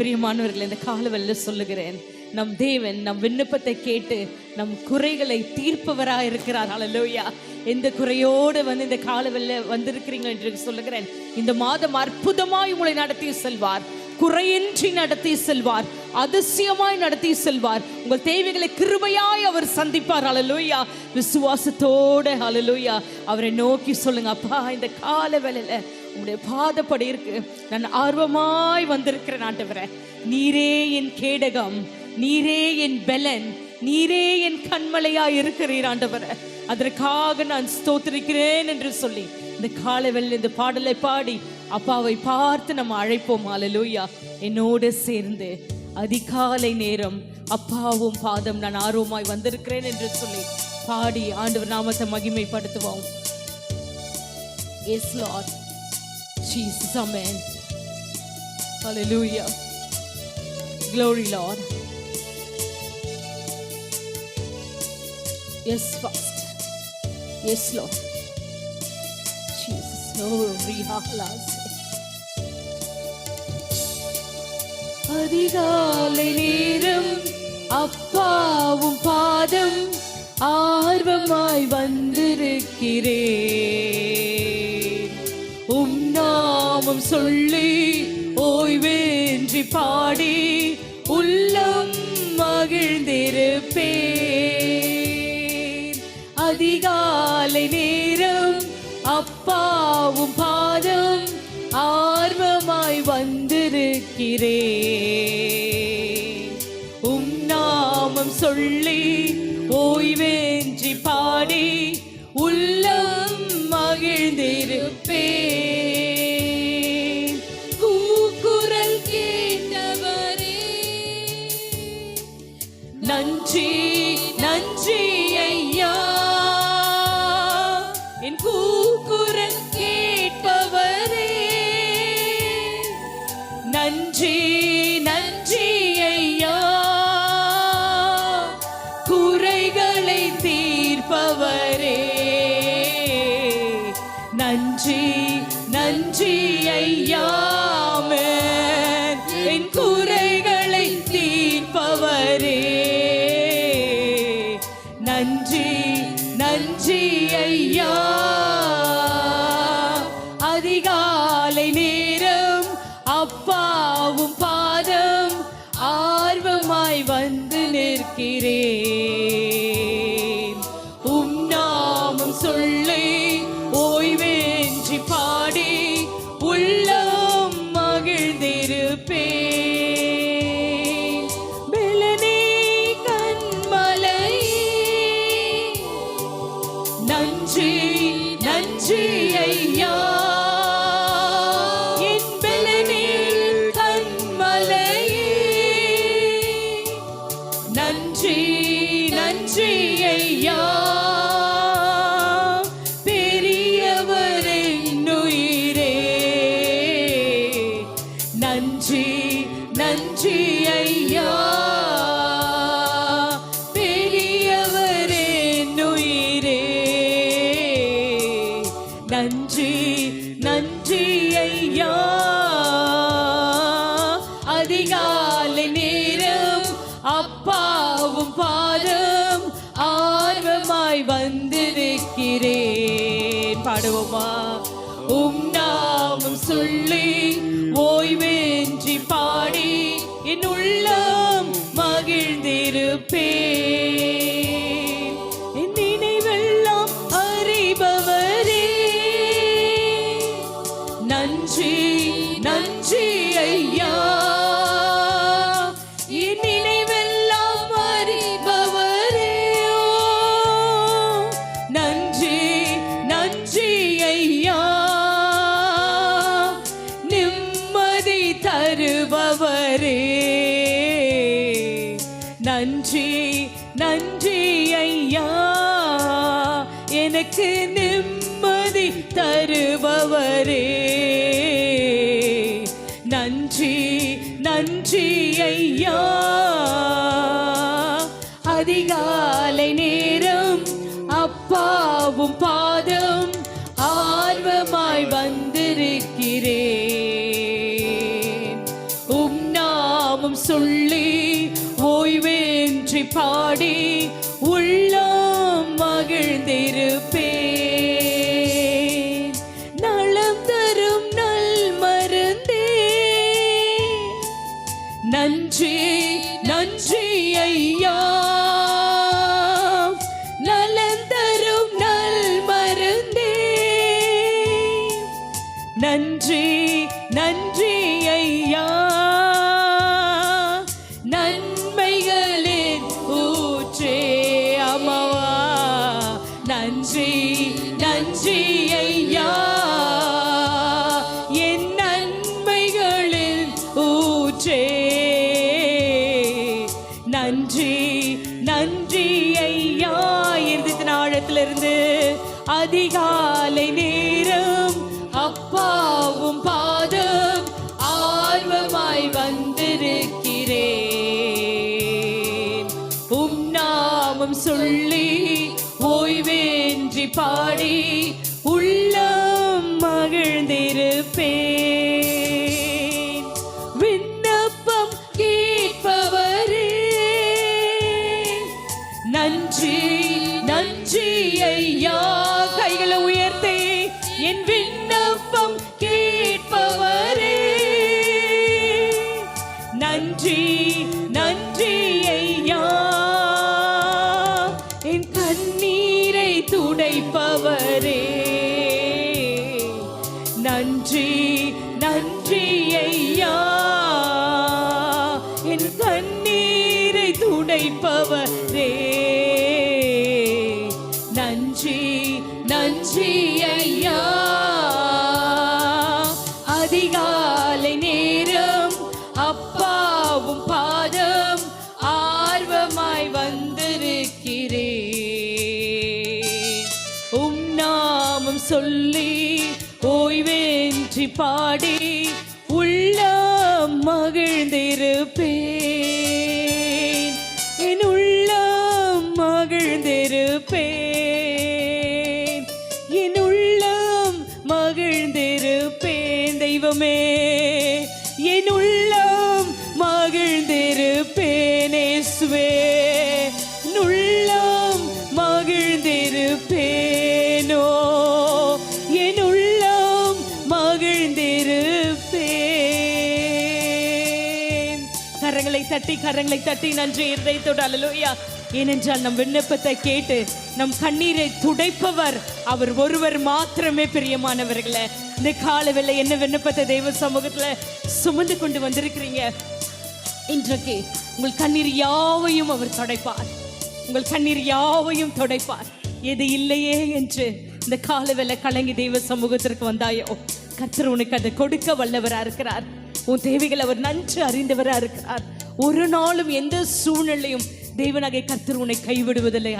பிரியமானவர்கள் இந்த காலவெல்ல சொல்லுகிறேன் நம் தேவன் நம் விண்ணப்பத்தை கேட்டு நம் குறைகளை தீர்ப்பவராக இருக்கிறார். அலலோயா எந்த குறையோடு வந்து இந்த காலவெல்ல வந்திருக்கிறீங்க என்று சொல்லுகிறேன். இந்த மாதம் அற்புதமாய் உங்களை நடத்தி செல்வார். குறையின்றி நடத்தி செல்வார். அதிசயமாய் நடத்தி செல்வார். உங்கள் தேவைகளை கிருபையாய் அவர் சந்திப்பார். அலலோயா விசுவாசத்தோட அலலோயா அவரை நோக்கி சொல்லுங்க அப்பா இந்த கால உங்களுடைய பாதப்படி இருக்கு. நான் ஆர்வமாய் வந்திருக்கிறேன் ஆண்டவரே. நீரே என் கேடகம் நீரே என் பெலன் நீரே என் கண்மலையா இருக்கிறீர் ஆண்டவரே. அதற்காக நான் ஸ்தோத்திரிக்கிறேன் என்று சொல்லி இந்த காலவெளியில் இந்த பாடலை பாடி அப்பாவை பார்த்து நம்ம அழைப்போம். அலலூயா என்னோடு சேர்ந்து அதிகாலை நேரம் அப்பாவும் பாதம் நான் ஆர்வமாய் வந்திருக்கிறேன் என்று சொல்லி பாடி ஆண்டவர் நாமத்தை மகிமைப்படுத்துவோம். Yes Lord Jesus, amen. Hallelujah. Glory, Lord. Yes, fast. Yes, Lord. Jesus. Oh, Rihalas. அதிகாலை நேரம் அப்பாவும் பாதம் ஆர்வமாய் வந்திருக்கிறேன் நாமம் சொல்லி ஓய்வேன்றி பாடி உள்ளம் மகிழ்ந்திருப்பேன். அதிகாலை நேரம் அப்பாவும் பாதம் ஆர்வமாய் வந்திருக்கிறேன். உம் நாமம் சொல்லி ஓய்வேன்றி பாடி உள்ளம் மகிழ்ந்திருப்பேன். நன்றி நன்றி ஐயா. என் கூ நன்றி ஐயா அதிகாலை நேரம் அப்பாவும் பாதம் ஆர்வமாய் வந்து நிற்கிறேன். உம் நாமம் சொல்லி நன்றி நன்றி ஐயா நன்றி நன்றி ஐயா. அதிகாலை நேரம் அப்பாவும் பாதம் ஆர்வமாய் வந்திருக்கிறேன் பாடுவோமா? உம் நாமும் சொல்லி ஓய்வேன்றி பாடி என் உள்ளம் மகிழ்ந்திருப்பேன். நன்றி நன்றி ஐயா. நன்றி நன்றி ஐயா. எனக்கு நிம்மதி தருபவரே. நன்றி ஐயா அதிகாலை நேரம் அப்பாவும் பாதம் ஆர்வமாய் வந்திருக்கிறேன். உம் நாமும் சொல்லி ஓய்வேன்றி பாடி ஊற்றே நன்றி நன்றி ஐயா. இருந்தத்தின் ஆழத்திலிருந்து அதிகாலை நேரம் அப்பாவும் பாதம் ஆர்வமாய் வந்திருக்கிறேன். உம் நாமம் சொல்லி ஓய்வேன்றி பாடி கண்ணீரை நன்றி நன்றி ஐயா. அதிகாலை நேரம் அப்பாவும் பாதம் ஆர்வமாய் வந்திருக்கிறேன். உம் நாமம் சொல்லி ஓய்வேன்றி பாடி உள்ள மகிழ்ந்திருப்ப மகிழ்ந்திருப்பேன் என் உள்ளம் மகிழ்ந்திருப்பேன் தெய்வமே. என் உள்ளம் மகிழ்ந்திருப்பேன் இயேசுவே. உள்ளம் மகிழ்ந்திருப்பேனோ. என் உள்ளம் மகிழ்ந்திருப்பேன். கரங்களை தட்டி கரங்களை தட்டி நன்றி இருதயத்தோடு அல்லேலூயா ஏனென்றால் நம் விண்ணப்பத்தை கேட்டு நம் கண்ணீரை துடைப்பவர் அவர் ஒருவர் மாத்திரமே பிரியமானவர்களே. இந்த காலவேளை என்ன விண்ணப்பத்தை தெய்வ சமூகத்தில் சுமந்து கொண்டு வந்திருக்கிறீங்க? இன்றைக்கு உங்கள் கண்ணீர் யாவையும் அவர் துடைப்பார். உங்கள் கண்ணீர் யாவையும் துடைப்பார். எது இல்லையே என்று இந்த காலவேளை கலங்கி தெய்வ சமூகத்திற்கு வந்தாயோ? கர்த்தர் உனக்கு அதை கொடுக்க வல்லவராக இருக்கிறார். உன் தேவைகள் அவர் நன்று அறிந்தவராக இருக்கிறார். ஒரு நாளும் எந்த சூழ்நிலையும் தேவனாகிய கத்தர் உன்னை கைவிடுவதில்லை.